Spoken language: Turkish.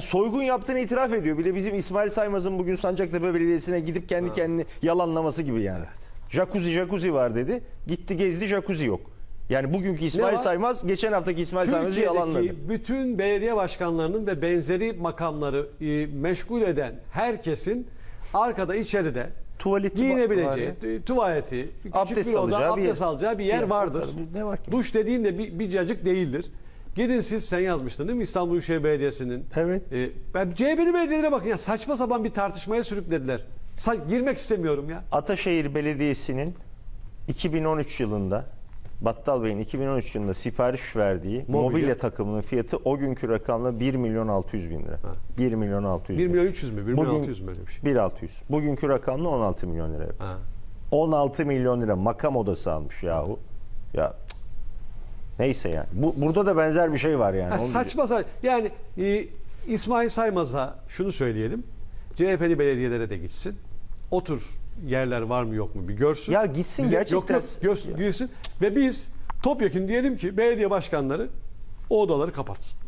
Soygun yaptığını itiraf ediyor. Bir de bizim İsmail Saymaz'ın bugün Sancaktepe Belediyesi'ne gidip kendi kendini yalanlaması gibi yani. Jacuzzi jacuzzi var dedi. Gitti gezdi jacuzzi yok. Yani bugünkü İsmail? Saymaz geçen haftaki İsmail Saymaz'ı yalanladı. Bütün belediye başkanlarının ve benzeri makamları e, meşgul eden herkesin arkada içeride Tuvaleti giyinebileceği, var tu- tuvaleti, küçük Abdest bir oda, alacağı bir yer. abdest alacağı bir yer Bir- vardır. ne var ki? Duş dediğin de bir, bir cacık değildir. Gidin siz sen yazmıştın değil mi İstanbul Büyükşehir Belediyesi'nin? Evet. E, ben CHP'li belediyelere bakın ya saçma sapan bir tartışmaya sürüklediler. Sa- girmek istemiyorum ya. Ataşehir Belediyesi'nin 2013 yılında Battal Bey'in 2013 yılında sipariş verdiği Mobilya. mobilya, takımının fiyatı o günkü rakamla 1 milyon 600 bin lira. 1 milyon 600 1 bin. milyon 300 mü? 1 milyon Bugün 600 mü öyle bir şey? 1.600. Bugünkü rakamla 16 milyon lira. Ha. 16 milyon lira makam odası almış yahu. Ya. Neyse yani. Bu, burada da benzer bir şey var yani. Ha, Onu saçma saçma. Yani e, İsmail Saymaz'a şunu söyleyelim. CHP'li belediyelere de gitsin. Otur yerler var mı yok mu bir görsün. Ya gitsin Bize- gerçekten. Yok, yok, görsün, görsün. Ve biz topyekun diyelim ki belediye başkanları o odaları kapatsın.